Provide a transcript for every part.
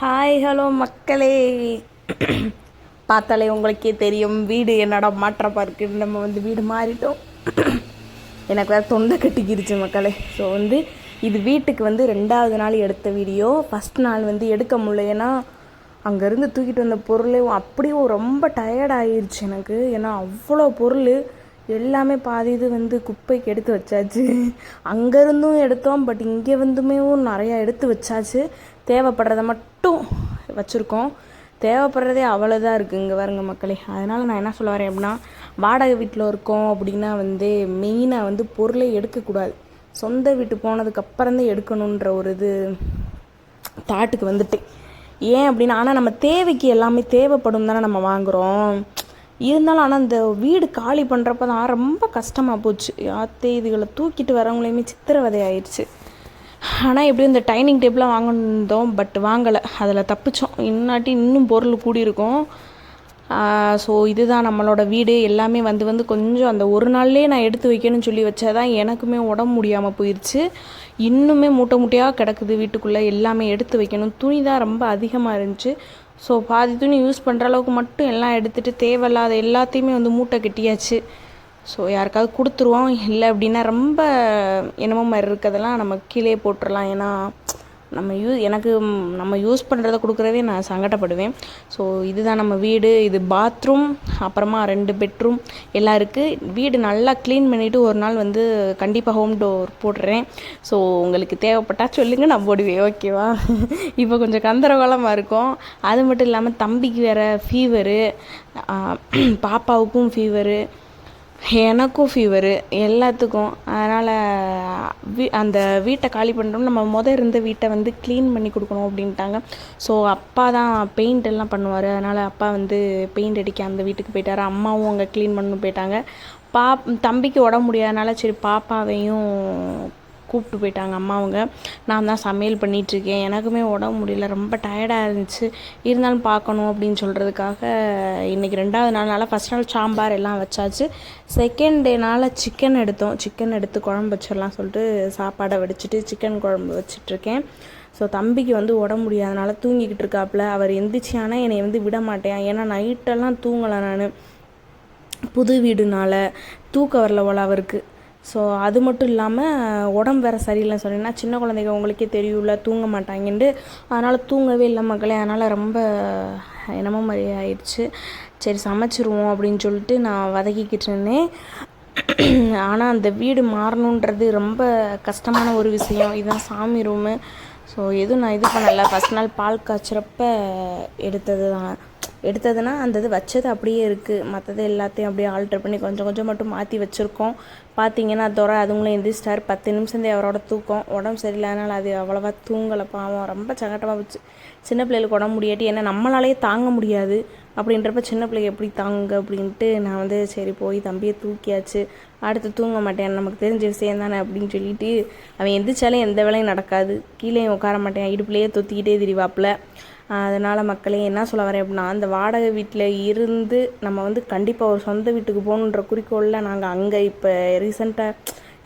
Hi hello மக்களே. பார்த்தாலே உங்களுக்கே தெரியும் வீடு என்னடா மாற்றமாக இருக்குன்னு நம்ம வந்து வீடு மாறிட்டோம். எனக்கு வேறு தொண்டை கட்டிக்கிருச்சு மக்களே. ஸோ வந்து இது வீட்டுக்கு வந்து ரெண்டாவது நாள் எடுத்த வீடியோ. ஃபஸ்ட் நாள் வந்து எடுக்க முடியல. ஏன்னா அங்கேருந்து தூக்கிட்டு வந்த பொருளே அப்படியே ரொம்ப டயர்டாகிருச்சு எனக்கு. ஏன்னா அவ்வளோ பொருள் எல்லாமே பாதி இது வந்து குப்பைக்கு எடுத்து வச்சாச்சு. அங்கேருந்தும் எடுத்தோம் பட் இங்கே வந்துமே நிறையா எடுத்து வச்சாச்சு. தேவைப்படுறத மட்டும் வச்சுருக்கோம். தேவைப்படுறதே அவ்வளோதான் இருக்குது இங்கே வருங்க மக்களே. அதனால் நான் என்ன சொல்ல வரேன் அப்படின்னா வாடகை வீட்டில் இருக்கோம் அப்படின்னா வந்து மெயினாக வந்து பொருளை எடுக்கக்கூடாது. சொந்த வீட்டு போனதுக்கப்புறம் தான் எடுக்கணுன்ற ஒரு இது தாட்டுக்கு வந்துட்டேன். ஏன் அப்படின்னா ஆனால் நம்ம தேவைக்கு எல்லாமே தேவைப்படும் தானே நம்ம வாங்குகிறோம் இருந்தாலும் ஆனால் அந்த வீடு காலி பண்ணுறப்ப தான் ரொம்ப கஷ்டமாக போச்சு. யாத்தே இதுகளை தூக்கிட்டு வரவங்களையுமே சித்திரவதை ஆயிடுச்சு. ஆனால் எப்படியும் இந்த டைனிங் டேபிளாக வாங்கினோம் பட் வாங்கலை. அதில் தப்பிச்சோம். இன்னாட்டி இன்னும் பொருள் கூடியிருக்கும். ஸோ இதுதான் நம்மளோட வீடு. எல்லாமே வந்து வந்து கொஞ்சம் அந்த ஒரு நாள்லேயே நான் எடுத்து வைக்கணும்னு சொல்லி வச்சாதான் எனக்குமே உடம்பு முடியாமல் போயிடுச்சு இன்னுமே மூட்டை மூட்டையாக கிடக்குது வீட்டுக்குள்ளே. எல்லாமே எடுத்து வைக்கணும். துணி தான் ரொம்ப அதிகமாக இருந்துச்சு. ஸோ பாதி துணி யூஸ் பண்ணுற அளவுக்கு மட்டும் எல்லாம் எடுத்துகிட்டு தேவையில்லாத எல்லாத்தையுமே வந்து மூட்டை கட்டியாச்சு. ஸோ யாருக்காவது கொடுத்துருவோம் இல்லை அப்படின்னா ரொம்ப என்னமோ மாதிரி இருக்கிறதெல்லாம் நம்ம கீழே போட்டுடலாம் ஏன்னா நம்ம யூ எனக்கு நம்ம யூஸ் பண்ணுறத கொடுக்குறதே நான் சங்கடப்படுவேன். ஸோ இதுதான் நம்ம வீடு இது பாத்ரூம் அப்புறமா ரெண்டு பெட்ரூம் எல்லாம் இருக்குது வீடு நல்லா க்ளீன் பண்ணிவிட்டு ஒரு நாள் வந்து கண்டிப்பாக ஹோம் டோர் போடுறேன் ஸோ உங்களுக்கு தேவைப்பட்டால் சொல்லுங்கள் நான் போடுவேன். ஓகேவா இப்போ கொஞ்சம் கந்தரகோலமாக இருக்கும். அது மட்டும் இல்லாமல் தம்பிக்கு வேறு ஃபீவரு பாப்பாவுக்கும் ஃபீவரு எனக்கும் ஃபீவரு எல்லாத்துக்கும். அதனால் வீ அந்த வீட்டை காலி பண்ணுறோம் நம்ம முத இருந்த வீட்டை வந்து க்ளீன் பண்ணி கொடுக்கணும் அப்படின்ட்டாங்க. ஸோ அப்பா தான் பெயிண்ட் எல்லாம் பண்ணுவார். அதனால் அப்பா வந்து பெயிண்ட் அடிக்க அந்த வீட்டுக்கு போயிட்டார். அம்மாவும் அங்கே க்ளீன் பண்ணணும் போயிட்டாங்க. பாப் தம்பிக்கு உடம்பு முடியாதனால சரி பாப்பாவையும் கூப்பிட்டு போயிட்டாங்க அம்மாவங்க நான் தான் சமையல் பண்ணிகிட்ருக்கேன் எனக்குமே உடம்பு முடியல. ரொம்ப டயர்டாக இருந்துச்சு. இருந்தாலும் பார்க்கணும் அப்படின்னு சொல்கிறதுக்காக இன்றைக்கி ரெண்டாவது நாள்னால ஃபஸ்ட் நாள் சாம்பார் எல்லாம் வச்சாச்சு. செகண்ட் டேனால் சிக்கன் எடுத்தோம். சிக்கன் எடுத்து குழம்பு வச்சிடலாம் சொல்லிட்டு சாப்பாடை வடிச்சிட்டு சிக்கன் குழம்பு வச்சிட்ருக்கேன் ஸோ தம்பிக்கு வந்து உடம்பு முடியாதனால தூங்கிக்கிட்டு இருக்காப்புல. அவர் எந்திரிச்சானா என்னை வந்து விட மாட்டேன். ஏன்னா நைட்டெல்லாம் தூங்கலை நான். புது வீடுனால தூக்க வரல போல அவருக்கு. ஸோ அது மட்டும் இல்லாமல் உடம்பு வேறு சரியில்லைன்னு சொன்னீங்கன்னா சின்ன குழந்தைங்க உங்களுக்கே தெரியும்ல தூங்க மாட்டாங்கன்ட்டு. அதனால் தூங்கவே இல்லை மக்களே அதனால் ரொம்ப என்னமோ மாதிரி ஆயிடுச்சு. சரி சமைச்சிருவோம் அப்படின்னு சொல்லிட்டு நான் வதக்கிக்கிட்டு இருந்தேன். ஆனால் அந்த வீடு மாறணுன்றது ரொம்ப கஷ்டமான ஒரு விஷயம். இதுதான் சாமி ரூமு. ஸோ எதுவும் நான் இது பண்ணலை. ஃபஸ்ட் நாள் பால் காய்ச்சறப்ப எடுத்தது தான் எடுத்ததுன்னா அந்த இது வச்சது அப்படியே இருக்குது மற்றது எல்லாத்தையும் அப்படியே ஆல்ட்ரு பண்ணி கொஞ்சம் கொஞ்சம் மட்டும் மாற்றி வச்சுருக்கோம். பார்த்தீங்கன்னா துறை அதுங்களும் எந்திரிச்சிட்டார். பத்து நிமிஷம் அவரோட தூக்கம். உடம்பு சரியில்லாதனால அது அவ்வளோவா தூங்கலை. பாவம் ரொம்ப சங்கட்டமாக போச்சு. சின்ன பிள்ளைகளுக்கு உடம்பு முடியாட்டி ஏன்னா நம்மளாலேயே தாங்க முடியாது. அப்படின்றப்ப சின்ன பிள்ளைங்க எப்படி தாங்க? அப்படின்ட்டு நான் வந்து சரி போய் தம்பியை தூக்கியாச்சு. அடுத்து தூங்க மாட்டேன். நமக்கு தெரிஞ்ச விஷயம் தானே? அப்படின்னு சொல்லிட்டு அவன் எந்திரிச்சாலும் எந்த வேலையும் நடக்காது. கீழே உட்கார மாட்டேன். இடுப்புலையே தொத்திக்கிட்டே திரிவாப்பில். அதனால் மக்களே என்ன சொல்ல வரேன் அப்படின்னா அந்த வாடகை வீட்டில் இருந்து நம்ம வந்து கண்டிப்பாக ஒரு சொந்த வீட்டுக்கு போகணுன்ற குறிக்கோளில் நாங்கள் அங்கே இப்போ ரீசெண்டாக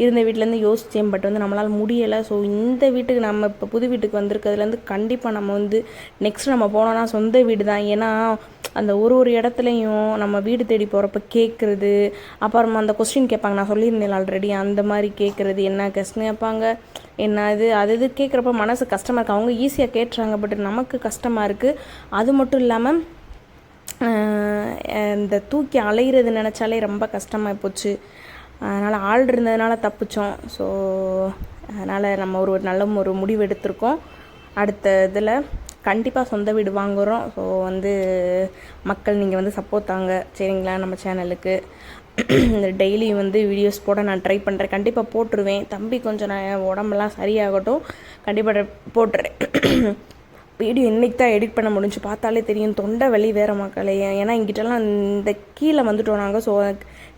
இருந்த வீட்டிலேருந்து யோசித்தேன் பட் வந்து நம்மளால் முடியலை. ஸோ இந்த வீட்டுக்கு நம்ம இப்போ புது வீட்டுக்கு வந்திருக்கிறதுலேருந்து கண்டிப்பாக நம்ம வந்து நெக்ஸ்ட் நம்ம போனோன்னா சொந்த வீடு தான் ஏன்னா அந்த ஒரு ஒரு இடத்துலையும் நம்ம வீடு தேடி போகிறப்ப கேட்குறது அப்புறமா அந்த கொஸ்டின் கேட்பாங்க நான் சொல்லியிருந்தேன் ஆல்ரெடி அந்த மாதிரி கேட்குறது என்ன கொஸ்டின் கேட்பாங்க என்ன இது அது இது கேட்குறப்ப மனசு கஷ்டமாக இருக்குது அவங்க ஈஸியாக கேட்டுறாங்க பட் நமக்கு கஷ்டமாக இருக்குது அது மட்டும் இல்லாமல் இந்த தூக்கி அலைகிறது நினச்சாலே ரொம்ப கஷ்டமாக போச்சு. அதனால் ஆள் இருந்ததுனால தப்பிச்சோம். ஸோ அதனால் நம்ம ஒரு நல்ல ஒரு முடிவு எடுத்திருக்கோம். அடுத்த இதில் கண்டிப்பாக சொந்த வீடு வாங்குகிறோம் ஸோ வந்து மக்கள் நீங்கள் வந்து சப்போர்ட் தாங்க. சரிங்களா? நம்ம சேனலுக்கு டெய்லி வந்து வீடியோஸ் போட நான் ட்ரை பண்ணுறேன் கண்டிப்பாக போட்டுருவேன். தம்பி கொஞ்சம் நான் உடம்பெல்லாம் சரியாகட்டும். கண்டிப்பாக போட்டுறேன். வீடியோ இன்றைக்கி தான் எடிட் பண்ண முடிஞ்சு. பார்த்தாலே தெரியும். தொண்டை வலி வேறு மக்களே. ஏன்னா இங்கிட்டலாம் இந்த கீழே வந்துட்டோம் நாங்கள் ஸோ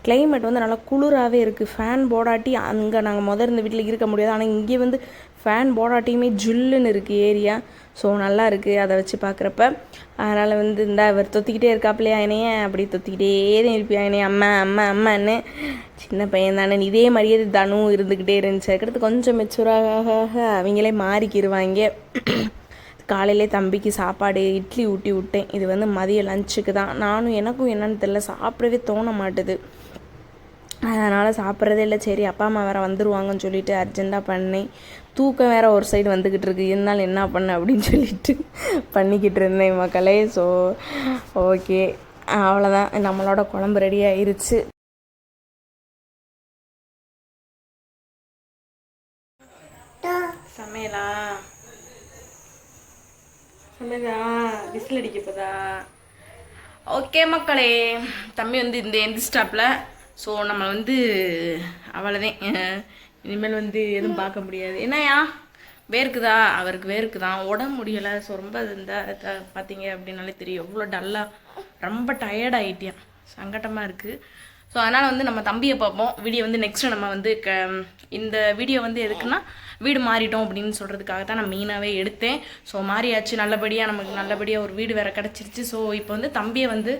கிளைமேட் வந்து நல்லா குளிராகவே இருக்குது ஃபேன் போடாட்டி அங்கே நாங்கள் முதல் இருந்த வீட்டில் இருக்க முடியாது. ஆனால் இங்கே வந்து ஃபேன் போடாட்டியுமே ஜில்லுன்னு இருக்குது ஏரியா. ஸோ நல்லா இருக்குது அதை வச்சு பார்க்குறப்ப அதனால் வந்து இந்த இவர் தொத்திக்கிட்டே இருக்காப்பிலையா என்னைய? அப்படி தொத்திக்கிட்டே தான் இருப்பியா என்னைய? அம்மா அம்மா அம்மான்னு. சின்ன பையன் தானே. இதே மாதிரியே தனும் இருந்துக்கிட்டே இருந்துச்சு. அதுக்கடுத்து கொஞ்சம் மெச்சூராக அவங்களே மாறிக்கிடுவாங்க காலையிலே தம்பிக்கு சாப்பாடு இட்லி ஊட்டி விட்டேன். இது வந்து மதிய லஞ்சுக்கு தான். நானும் எனக்கும் என்னன்னு தெரில சாப்பிடவே தோண மாட்டுது. அதனால் சாப்பிட்றதே இல்லை. சரி அப்பா அம்மா வேறு வந்துடுவாங்கன்னு சொல்லிட்டு அர்ஜெண்ட்டாக பண்ணேன் தூக்கம் வேறு ஒரு சைடு வந்துக்கிட்டு இருக்கு. இருந்தாலும் என்ன பண்ண அப்படின்னு சொல்லிட்டு பண்ணிக்கிட்டு இருந்தேன் மக்களே. ஸோ ஓகே அவ்வளோதான் நம்மளோட குழம்பு ரெடி ஆயிருச்சு. சமையலா? சமையலா? விசில் அடிக்க போதா? ஓகே மக்களே. தம்பி வந்து இந்த எந்திரிச்சிட்டாப்புல ஸோ நம்ம வந்து அவ்வளோதான் இனிமேல் வந்து எதுவும் பார்க்க முடியாது. என்னயா வேர்க்குதா? அவருக்கு வேர்க்குதான் உடம்பு முடியலை. ஸோ ரொம்ப இந்த பார்த்தீங்க அப்படின்னாலே தெரியும். எவ்வளோ டல்லாக ரொம்ப டயர்ட் ஆகிட்டேன் சங்கட்டமாக இருக்குது ஸோ அதனால் வந்து நம்ம தம்பியை பார்ப்போம். வீடியோ வந்து நெக்ஸ்ட் நம்ம வந்து க இந்த வீடியோ வந்து எதுக்குன்னா வீடு மாறிட்டோம் அப்படின்னு சொல்கிறதுக்காக தான் நான் மெயினாகவே எடுத்தேன். ஸோ மாறியாச்சு. நல்லபடியாக நமக்கு நல்லபடியாக ஒரு வீடு வேறு கிடச்சிருச்சு. ஸோ இப்போ வந்து தம்பியை வந்து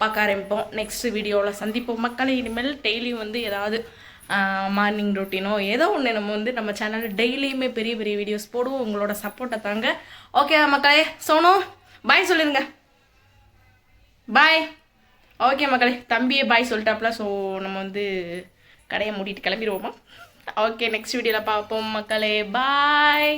பார்க்க ஆரம்பிப்போம் நெக்ஸ்ட் வீடியோவில் சந்திப்போம். மக்களை இனிமேல் டெய்லியும் வந்து ஏதாவது மார்னிங் ரொட்டீனோ ஏதோ ஒன்று நம்ம வந்து நம்ம சேனலில் டெய்லியுமே பெரிய பெரிய வீடியோஸ் போடுவோம். உங்களோட சப்போர்ட்டை தாங்க. ஓகே மக்களே? சோனு பாய் சொல்லிருங்க. பாய் ஓகே மக்களே தம்பியே பாய் சொல்லிட்டாப்ல. ஸோ நம்ம வந்து கடையை மூடிட்டு கிளம்பிடுவோமா? ஓகே நெக்ஸ்ட் வீடியோவில் பார்ப்போம் மக்களே. பாய்